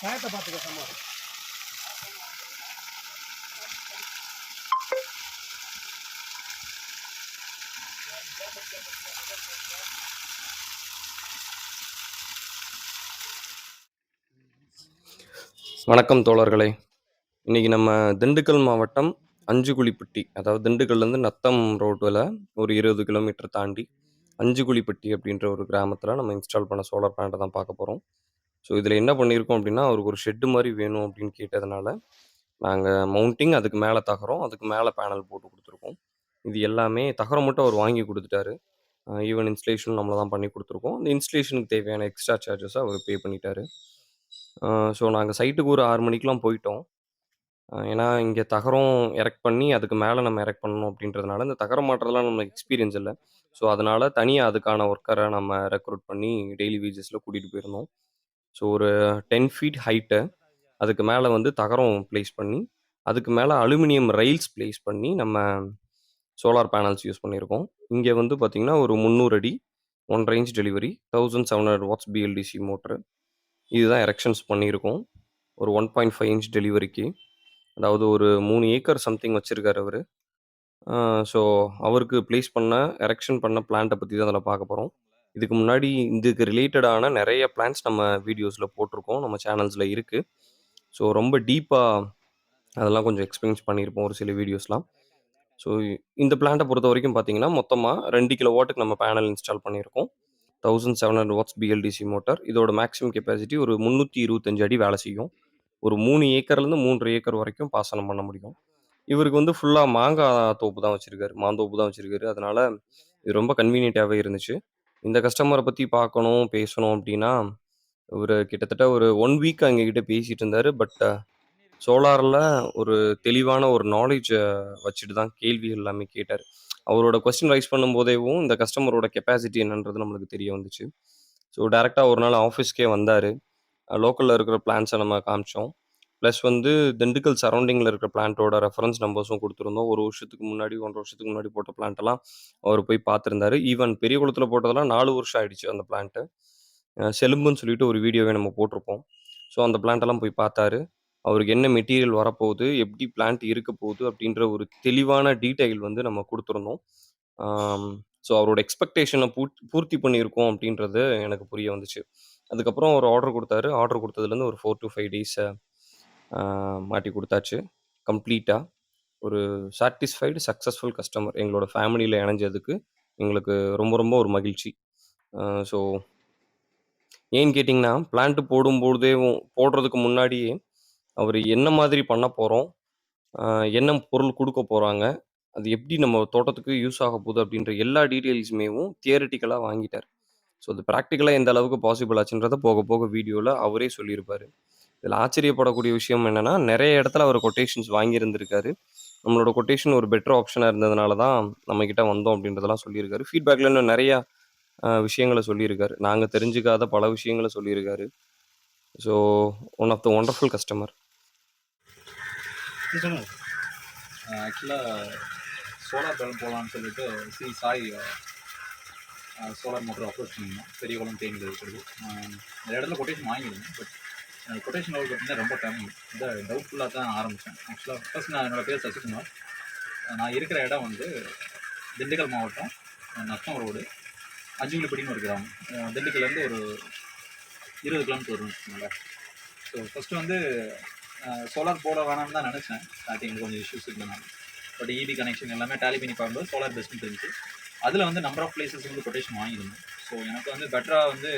டயத்தை பார்த்துக்க சம்பவம் வணக்கம் தோழர்களே. இன்னைக்கு நம்ம திண்டுக்கல் மாவட்டம் அஞ்சுகுழிப்பட்டி அதாவது திண்டுக்கல்லேருந்து நத்தம் ரோட்டில் ஒரு இருபது கிலோமீட்டர் தாண்டி அஞ்சுகுழிப்பட்டி அப்படின்ற ஒரு கிராமத்தில் நம்ம இன்ஸ்டால் பண்ண சோலார் பிளான்ட்டை தான் பார்க்க போகிறோம் ஸோ இதில் என்ன பண்ணியிருக்கோம் அப்படின்னா அவருக்கு ஒரு ஷெட்டு மாதிரி வேணும் அப்படின்னு கேட்டதுனால நாங்கள் மவுண்டிங் அதுக்கு மேலே தகரம் அதுக்கு மேலே பேனல் போட்டு கொடுத்துருக்கோம். இது எல்லாமே தகரம் மட்டும் அவர் வாங்கி கொடுத்துட்டாரு. ஈவன் இன்ஸ்டலேஷன் நம்மளை தான் பண்ணி கொடுத்துருக்கோம். அந்த இன்ஸ்டலேஷனுக்கு தேவையான எக்ஸ்ட்ரா சார்ஜஸ் அவர் பே பண்ணிட்டாரு. ஸோ நாங்கள் சைட்டுக்கு ஒரு ஆறு மணிக்கெலாம் போயிட்டோம். ஏன்னா இங்கே தகரம் எரெக்ட் பண்ணி அதுக்கு மேலே நம்ம எரெக்ட் பண்ணணும் அப்படின்றதுனால இந்த தகரம் மாட்டுறதுலாம் நம்மளுக்கு எக்ஸ்பீரியன்ஸ் இல்லை. ஸோ அதனால் தனியாக அதுக்கான ஒர்க்கரை நம்ம ரெக்ரூட் பண்ணி டெய்லி வேஜஸில் கூட்டிகிட்டு போயிருந்தோம். ஸோ ஒரு டென் ஃபீட் ஹைட்டு அதுக்கு மேலே வந்து தகரம் ப்ளேஸ் பண்ணி அதுக்கு மேலே அலுமினியம் ரெயில்ஸ் ப்ளேஸ் பண்ணி நம்ம சோலார் பேனல்ஸ் யூஸ் பண்ணியிருக்கோம். இங்கே வந்து பார்த்திங்கன்னா ஒரு முந்நூறு அடி one range delivery thousand seven hundred watts BLDC motor இதுதான் எரெக்ஷன்ஸ் பண்ணியிருக்கோம். ஒரு ஒன் பாயிண்ட் ஃபைவ் இன்ச் டெலிவரிக்கு அதாவது ஒரு மூணு ஏக்கர் சம்திங் வச்சுருக்கார் அவர். ஸோ அவருக்கு ப்ளேஸ் பண்ண எரெக்ஷன் பண்ண பிளான்ட்டை பற்றி தான் அதில் பார்க்க போகிறோம் இதுக்கு முன்னாடி இதுக்கு ரிலேட்டடான நிறைய பிளான்ஸ் நம்ம வீடியோஸில் போட்டிருக்கோம். நம்ம சேனல்ஸில் இருக்குது ஸோ ரொம்ப டீப்பாக அதெல்லாம் கொஞ்சம் எக்ஸ்பீரியன்ஸ் பண்ணியிருப்போம் ஒரு சில வீடியோஸ்லாம். ஸோ இந்த பிளான்ட்டை பொறுத்த வரைக்கும் பார்த்தீங்கன்னா மொத்தமாக ரெண்டு கிலோ வாட்டுக்கு நம்ம பேனல் இன்ஸ்டால் பண்ணியிருக்கோம். Thousand seven hundred watts BLDC motor இதோட மேக்ஸிமம் கெப்பாசிட்டி ஒரு முந்நூற்றி இருபத்தஞ்சு அடி வேலை செய்யும். ஒரு மூணு ஏக்கர்லேருந்து மூன்று ஏக்கர் வரைக்கும் பாசனம் பண்ண முடியும். இவருக்கு வந்து ஃபுல்லாக மாங்காய் தோப்பு தான் வச்சுருக்காரு. மாந்தோப்பு தான் வச்சுருக்காரு. அதனால் இது ரொம்ப கன்வீனியண்ட்டாகவே இருந்துச்சு. இந்த கஸ்டமரை பற்றி பார்க்கணும் பேசணும் அப்படின்னா இவர் கிட்டத்தட்ட ஒரு ஒன் வீக் எங்ககிட்ட பேசிகிட்டு இருந்தார். பட் சோலாரில் ஒரு தெளிவான ஒரு நாலேஜை வச்சுட்டு தான் கேள்வி எல்லாமே கேட்டார். அவரோட கொஸ்டின் ரைஸ் பண்ணும்போதேவும் இந்த கஸ்டமரோட கெப்பாசிட்டி என்னன்றது நம்மளுக்கு தெரிய வந்துச்சு. ஸோ டேரெக்டாக ஒரு நாள் ஆஃபீஸ்க்கே வந்தார். லோக்கலில் இருக்கிற பிளான்ஸை நம்ம காமிச்சோம். ப்ளஸ் வந்து திண்டுக்கல் சரௌண்டிங்கில் இருக்கிற பிளான்ட்டோட ரெஃபரன்ஸ் நம்பர்ஸும் கொடுத்துருந்தோம். ஒரு வருஷத்துக்கு முன்னாடி ஒன்றரை வருஷத்துக்கு முன்னாடி போட்ட பிளான்ட்டெல்லாம் அவர் போய் பார்த்துருந்தாரு. ஈவன் பெரிய குளத்தில் போட்டதெல்லாம் நாலு வருஷம் ஆயிடுச்சு அந்த பிளான்ட்டு செலும்புன்னு சொல்லிட்டு ஒரு வீடியோவே நம்ம போட்டிருப்போம். ஸோ அந்த பிளான்ட்டெல்லாம் போய் பார்த்தாரு. அவருக்கு என்ன மெட்டீரியல் வரப்போகுது எப்படி பிளான்ட் இருக்க போகுது அப்படின்ற ஒரு தெளிவான டீட்டெயில் வந்து நம்ம கொடுத்துருந்தோம். ஸோ அவரோட எக்ஸ்பெக்டேஷனை பூர்த்தி பூர்த்தி பண்ணியிருக்கோம் அப்படின்றது எனக்கு புரிய வந்துச்சு. அதுக்கப்புறம் ஒரு ஆர்டர் கொடுத்தாரு. ஆர்டர் கொடுத்ததுலேருந்து ஒரு ஃபோர் டு ஃபைவ் டேஸை மாட்டி கொடுத்தாச்சு. கம்ப்ளீட்டாக ஒரு சாட்டிஸ்ஃபைடு சக்ஸஸ்ஃபுல் கஸ்டமர் எங்களோட ஃபேமிலியில் இணைஞ்சதுக்கு எங்களுக்கு ரொம்ப ரொம்ப ஒரு மகிழ்ச்சி. ஸோ ஏன்னு கேட்டிங்கன்னா பிளான்ட் போடும்பொழுதே போடுறதுக்கு முன்னாடியே அவர் என்ன மாதிரி பண்ண போகிறோம் என்ன பொருள் கொடுக்க போகிறாங்க அது எப்படி நம்ம தோட்டத்துக்கு யூஸ் ஆக போகுது அப்படின்ற எல்லா டீட்டெயில்ஸுமேவும் தியரிட்டிக்கலாக வாங்கிட்டார். ஸோ அது ப்ராக்டிக்கலாக எந்த அளவுக்கு பாசிபிள் ஆச்சுன்றத போக போக வீடியோவில் அவரே சொல்லியிருப்பார். இதில் ஆச்சரியப்படக்கூடிய விஷயம் என்னென்னா நிறைய இடத்துல அவர் கொட்டேஷன்ஸ் வாங்கியிருந்திருக்காரு. நம்மளோட கொட்டேஷன் ஒரு பெட்டர் ஆப்ஷனாக இருந்ததுனால தான் நம்மக்கிட்ட வந்தோம் அப்படின்றதெல்லாம் சொல்லியிருக்காரு. ஃபீட்பேக்கில் இன்னும் நிறையா விஷயங்களை சொல்லியிருக்காரு. நாங்கள் தெரிஞ்சுக்காத பல விஷயங்களை சொல்லியிருக்காரு. So one of the wonderful customer ஆக்சுவலாக சோலார் பேனல் போகலான்னு சொல்லிட்டு C Sai solar motor approach பண்ணியிருந்தோம் பெரிய குளம் தேனியில் இருக்கிறது. நிறைய இடத்துல கொட்டேஷன் வாங்கியிருந்தேன் பட் கொட்டேஷன் லெவல் பார்த்தீங்கன்னா ரொம்ப டைம் இந்த டவுட்ஃபுல்லாக தான் ஆரம்பித்தேன் ஆக்சுவலாக ஃபஸ்ட் நான் என்னோட பேர் சசிகுமார் நான் இருக்கிற இடம் வந்து திண்டுக்கல் மாவட்டம் நத்தம் ரோடு அஞ்சுவிலிப்படின்னு ஒரு கிராமம். திண்டுக்கல்லேருந்து ஒரு இருபது கிலோமீட்டர் வரும்னு ஸோ ஃபஸ்ட்டு வந்து சோலார் போட வேணாம்னு தான் நினச்சேன். ஸ்டார்டிங்கில் கொஞ்சம் இஷ்யூஸ் இருந்தனால பட் இபி கனெக்ஷன் எல்லாமே டேலி பண்ணி பார்க்கும்போது சோலார் பெஸ்ட்னு தெரிஞ்சு அதில் வந்து நம்பர் ஆஃப் பிளேசஸ் வந்து கொட்டேஷன் வாங்கியிருந்தேன். ஸோ எனக்கு வந்து பெட்டராக வந்து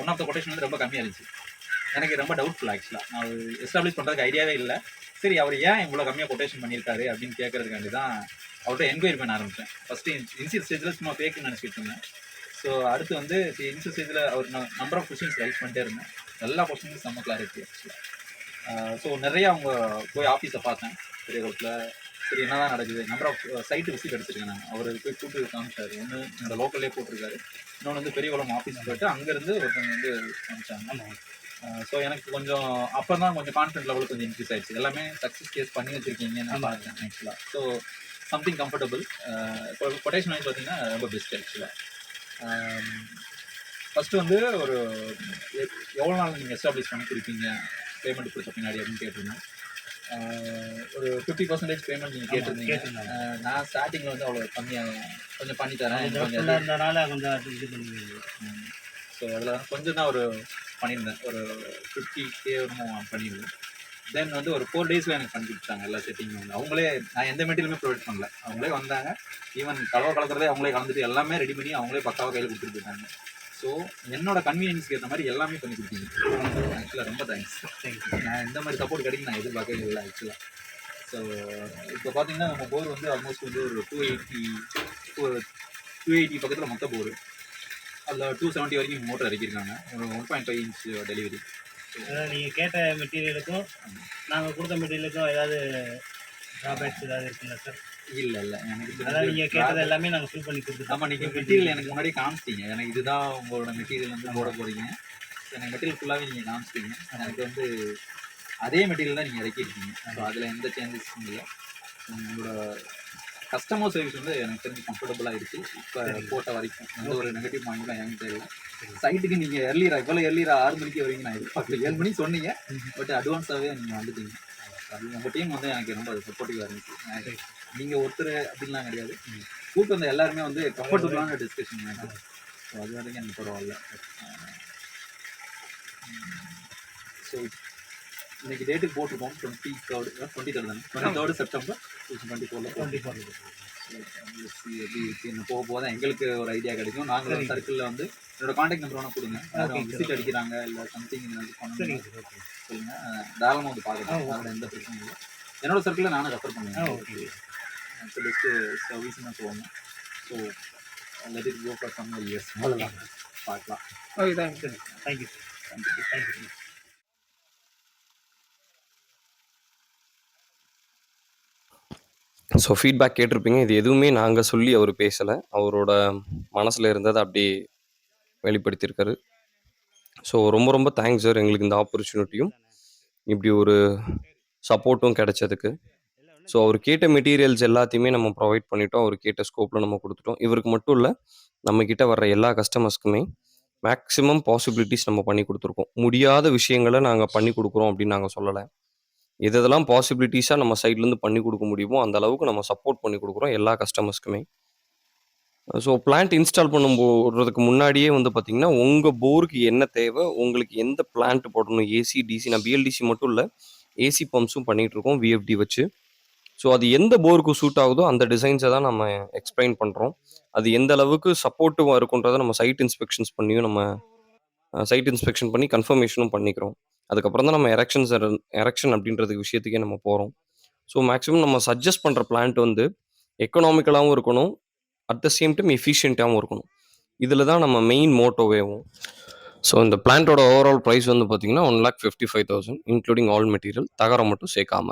ஒன் ஆஃப் த கொட்டேஷன் வந்து ரொம்ப கம்மியாக இருந்துச்சு. எனக்கு ரொம்ப டவுட்ஃபுல் ஆக்சுவலாக நான் எஸ்டாப்ளிஷ் பண்ணுறதுக்கு ஐடியாவே இல்லை. சரி அவர் ஏன் இவ்வளோ கம்மியாக கொட்டேஷன் பண்ணியிருக்காரு அப்படின்னு கேட்கறதுக்காண்டி தான் அவர்கிட்ட என்கொயரி பண்ண ஆரம்பித்தேன் ஃபஸ்ட்டு இன்சியல் ஸ்டேஜில் சும்மா ஃபேக்குன்னு நினச்சிட்டு இருந்தேன். ஸோ அடுத்து வந்து இன்சியல் ஸ்டேஜில் அவர் நம்பர் ஆஃப் கொஸ்டின்ஸ் ரைஸ் பண்ணிட்டே இருந்தேன். எல்லா கொஸ்டினுக்கும் செம்ம கிளாரிட்டி ஆக்சுவலாக ஸோ நிறைய அவங்க போய் ஆஃபீஸை பார்த்தேன். பெரிய குளத்தில் சரி என்ன தான் நடக்குது? நம்பர் ஆஃப் சைட்டு விசிட் எடுத்துருக்கேன் நான் அவர் போய் கூப்பிட்டு காமிச்சாரு. ஒன்று இந்த லோக்கல்லே போட்டிருக்காரு. இன்னொன்று வந்து பெரியகுளம் ஆஃபீஸ் போயிட்டு அங்கேருந்து ஒருத்தவங்க வந்து காமிச்சாங்க. ஸோ எனக்கு கொஞ்சம் அப்போ தான் கொஞ்சம் கான்ஃபிடன்ட் லெவல் கொஞ்சம் இன்க்ரீஸ் ஆயிடுச்சு. எல்லாமே சக்ஸஸ் கேஸ் பண்ணி வச்சிருக்கீங்கன்னு நான் பார்த்தேன் ஆக்சுவலாக ஸோ சம்திங் கம்ஃபர்டபுள் கொட்டேஷன் வாங்கி பார்த்தீங்கன்னா ரொம்ப பெஸ்ட் ஆக்சுவலாக ஃபஸ்ட்டு வந்து ஒரு எவ்வளோ நாள் நீங்கள் எஸ்டாப்ளிஷ் பண்ணி கொடுப்பீங்க? பேமெண்ட் கொடுத்த பின்னாடி அப்படின்னு கேட்டிருந்தேன். ஒரு ஃபிஃப்டி பர்சன்டேஜ் பேமெண்ட் நீங்கள் கேட்டிருந்தீங்க. நான் ஸ்டார்டிங்கில் வந்து அவ்வளோ கம்மியாக கொஞ்சம் பண்ணி தரேன். கொஞ்சம் ஸோ அதில் கொஞ்சம் தான் ஒரு பண்ணியிருந்தேன். ஒரு ஃபிஃப்டி கே பண்ணியிருந்தேன். தென் வந்து ஒரு ஃபோர் டேஸில் எனக்கு பண்ணி கொடுத்தாங்க எல்லா செட்டிங்கும் வந்து. அவங்களே நான் எந்த மெட்டீரியலுமே ப்ரொவைட் பண்ணல. அவங்களே வந்தாங்க. ஈவன் கலவை கலக்கிறதே அவங்களே கலந்துட்டு எல்லாமே ரெடி பண்ணி அவங்களே பக்காவாக கையில் கொடுத்துட்டு போயிட்டாங்க. ஸோ என்னோட கன்வீனியன்ஸ்க்கு ஏற்ற மாதிரி எல்லாமே பண்ணி கொடுத்தீங்க. ஆக்சுவலாக ரொம்ப தேங்க்ஸ் தேங்க்யூ நான் இந்த மாதிரி சப்போர்ட் கிடைக்கும் நான் எதிர்பார்க்கவே இல்லை ஆக்சுவலாக ஸோ இப்போ பார்த்தீங்கன்னா நம்ம போர் வந்து ஆல்மோஸ்ட் வந்து ஒரு டூ எயிட்டி டூ எயிட்டி பக்கத்தில் மொத்த போர் அதில் டூ செவன்ட்டி வரைக்கும் மோட்டர் இறக்கியிருக்காங்க. ஒரு one point five inch delivery அதாவது நீங்கள் கேட்ட மெட்டீரியலுக்கும் நாங்கள் கொடுத்த மெட்டீரியலுக்கும் ஏதாவது ட்ராபேக்ஸ் ஏதாவது இருக்குங்களா சார் இல்லை இல்லை. எனக்கு அதாவது நீங்கள் கேட்டது எல்லாமே நாங்கள் ஃபில் பண்ணி கொடுத்துட்டோம். ஆமாம் நீங்கள் மெட்டீரியல் எனக்கு முன்னாடி காமிச்சிட்டீங்க. எனக்கு இதுதான் உங்களோட மெட்டீரியல் வந்து போட போகிறீங்க எனக்கு மெட்டீரியல் ஃபுல்லாகவே நீங்கள் காமிச்சிட்டீங்க. எனக்கு வந்து அதே மெட்டீரியல் தான் நீங்கள் இறக்கியிருக்கீங்க. ஸோ அதில் எந்த சேஞ்சஸும் இல்லை. உங்களோட கஸ்டமர் சர்வீஸ் வந்து எனக்கு தெரிஞ்சு கம்ஃபர்டபுளாக இருக்குது இப்போ போட்ட வரைக்கும் எந்த ஒரு நெகட்டிவ் பாயிண்ட்லாம் எனக்கு தெரியல சைட்டுக்கு நீங்கள் எர்லியரா இவ்வளோ எர்லியரா ஆறு மணிக்கு வரீங்க நான் எதிர்பார்க்கல. ஏழு மணிக்கு சொன்னீங்க பட் அட்வான்ஸாகவே நீங்கள் வந்துட்டீங்க. அது உங்கள் டீம் வந்து எனக்கு ரொம்ப சப்போர்ட்டிவாக இருந்துச்சு. நீங்கள் ஒருத்தர் அப்படின்லாம் கிடையாது. கூட்டு வந்த எல்லாருமே வந்து கம்ஃபர்டபுளான டிஸ்கஷன் வேணும் ஸோ அது வரைக்கும் எனக்கு பரவாயில்ல. ஸோ இன்னைக்கு டேட்டுக்கு போட்டிருக்கோம் டுவெண்ட்டி தேர்டு டுவெண்ட்டி தேர்ட் தானே டுவெண்ட்டி தேர்டு செப்டம்பர் டுவெண்ட்டி ஃபோரில் டுவெண்ட்டி ஃபோர் எப்படி இருக்கு இன்னும் போக போக தான் எங்களுக்கு ஒரு ஐடியா கிடைக்கும் நாங்கள். சர்க்கிளில் வந்து என்னோட காண்டாக்ட் நம்பர் வேணால் கொடுங்க யாரும் விசிட். அடிக்கிறாங்க இல்லை சம்திங் ஓகே சொல்லுங்க தாராளமாக வந்து பார்க்கலாம். அதில் எந்த பிரச்சனையும் இல்லை என்னோட சர்க்கிளில் நானும் ரெஃபர் பண்ணுவேன் ஓகே பெஸ்ட்டு சர்வீஸ்னு சொல்லுவாங்க so let it go for some years பார்க்கலாம் okay thank you sir thank you thank you so feedback கேட்டிருப்பீங்க. இது எதுவுமே நாங்கள் சொல்லி அவர் பேசலை. அவரோட மனசில் இருந்ததை அப்படியே வெளிப்படுத்தியிருக்காரு. ஸோ ரொம்ப ரொம்ப தேங்க்ஸ் சார் எங்களுக்கு இந்த ஆப்பர்ச்சுனிட்டியும் இப்படி ஒரு சப்போர்ட்டும் கிடைச்சதுக்கு. ஸோ அவர் கேட்ட மெட்டீரியல்ஸ் எல்லாத்தையுமே நம்ம ப்ரொவைட் பண்ணிட்டோம். அவர் கேட்ட ஸ்கோப்பில் நம்ம கொடுத்துட்டோம். இவருக்கு மட்டும் இல்லை நம்மக்கிட்ட வர்ற எல்லா கஸ்டமர்ஸ்க்குமே மேக்ஸிமம் பாசிபிலிட்டிஸ் நம்ம பண்ணி கொடுத்துருக்கோம். முடியாத விஷயங்களை நாங்கள் பண்ணி கொடுக்குறோம் அப்படின்னு நாங்கள் சொல்லலை. எது எதெல்லாம் பாசிபிலிட்டிஸாக நம்ம சைட்லேருந்து பண்ணி கொடுக்க முடியுமோ அந்த அளவுக்கு நம்ம சப்போர்ட் பண்ணி கொடுக்குறோம் எல்லா கஸ்டமர்ஸ்க்குமே ஸோ பிளான்ட் இன்ஸ்டால் பண்ணும் போடுறதுக்கு முன்னாடியே வந்து பார்த்தீங்கன்னா உங்கள் போருக்கு என்ன தேவை உங்களுக்கு எந்த பிளான்ட் போடணும் ஏசி டிசி நான் பிஎல்டிசி மட்டும் இல்லை ஏசி பம்ப்ஸும் பண்ணிகிட்ருக்கோம் விஎஃப்டி வச்சு. ஸோ அது எந்த போருக்கு சூட் ஆகுதோ அந்த டிசைன்ஸை தான் நம்ம எக்ஸ்பிளைன் பண்ணுறோம் அது எந்த அளவுக்கு சப்போர்ட்டிவாக இருக்குன்றதை நம்ம சைட் இன்ஸ்பெக்ஷன்ஸ் பண்ணியும் நம்ம சைட் இன்ஸ்பெக்ஷன் பண்ணி கன்ஃபர்மேஷனும் பண்ணிக்கிறோம். அதுக்கப்புறம் தான் நம்ம எரெக்ஷன்ஸ் எரெக்ஷன் அப்படின்றதுக்கு விஷயத்துக்கே நம்ம போகிறோம் ஸோ மேக்ஸிமம் நம்ம சஜஸ்ட் பண்ணுற பிளான்ட் வந்து எக்கனாமிக்கலாகவும் இருக்கணும். அட் த சேம் டைம் எஃபிஷியண்ட்டாகவும் இருக்கணும். இதில் தான் நம்ம மெயின் மோட்டோவேவும். ஸோ இந்த பிளான்ட்டோட ஓவரால் ப்ரைஸ் வந்து பார்த்தீங்கன்னா one lakh fifty five thousand including all material தகரம் மட்டும் சேர்க்காம.